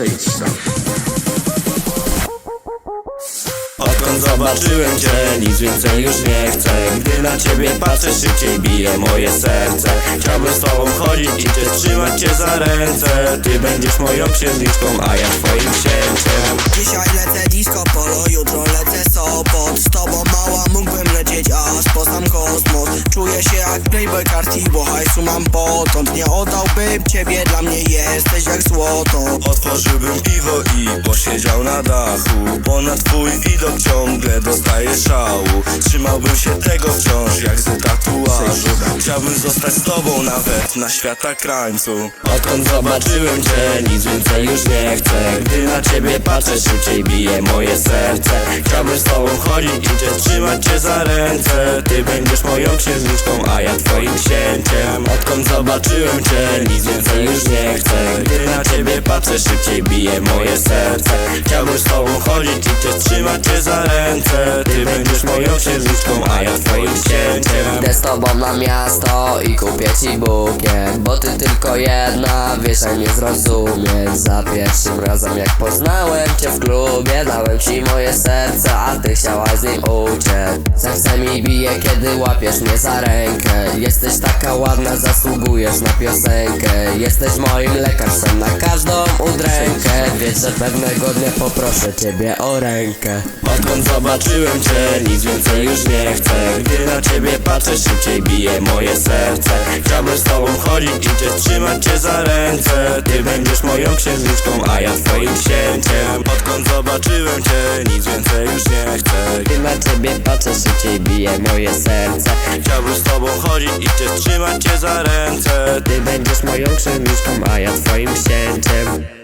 say yourself. Odkąd zobaczyłem cię, nic więcej już nie chcę. Gdy na ciebie patrzę, szybciej bije moje serce. Chciałbym z tobą chodzić i cię trzymać cię za ręce. Ty będziesz moją księżniczką, a ja twoim księciem. Jak Playboy Carti, bo hajsu mam potąd. Nie oddałbym ciebie, dla mnie jesteś jak złoto. Otworzyłbym piwo i posiedział na dachu. Bo na twój widok ciągle dostaję szału. Trzymałbym się tego wciąż jak z tatuażu Chciałbym zostać z tobą nawet na świata krańcu. Odkąd zobaczyłem cię, nic więcej już nie chcę. Gdy na ciebie patrzę, szybciej bije moje serce. Chciałbym z tobą chodzić i cię trzymać cię za ręce. Ty będziesz moją księżniczką, a ja twoim księciem. Odkąd zobaczyłem cię, nic więcej już nie chcę. Gdy na ciebie patrzę, szybciej bije moje serce. Chciałbym z tobą chodzić i cię trzymać cię za ręce. Ty będziesz moją księżniczką, a ja twoim księciem. Idę z tobą na miasto i kupię ci bukiet Bo ty tylko jedna, wiesz, a nie zrozumiesz. Za pierwszym razem jak poznałem cię w klubie Dałem ci moje serce, a ty chciałaś z nim uciec. Serce mi bije, kiedy łapiesz mnie za rękę. Jesteś taka ładna, zasługujesz na piosenkę. Jesteś moim lekarzem na każdą udrękę. Wiesz, że pewnego dnia poproszę ciebie o rękę. Odkąd zobaczyłem cię, nic więcej już nie chcę. Gdy na ciebie patrzę, szybciej bije moje serce. Chciałbym z tobą chodzić i cię trzymać cię za ręce. Ty będziesz moją księżniczką, a ja twoim księciem. Odkąd zobaczyłem cię, nic więcej już nie chcę. Gdy na ciebie patrzę, szybciej bije moje serce. Chciałbym z tobą chodzić i cię trzymać cię za ręce. Ty będziesz moją księżniczką, a ja twoim księciem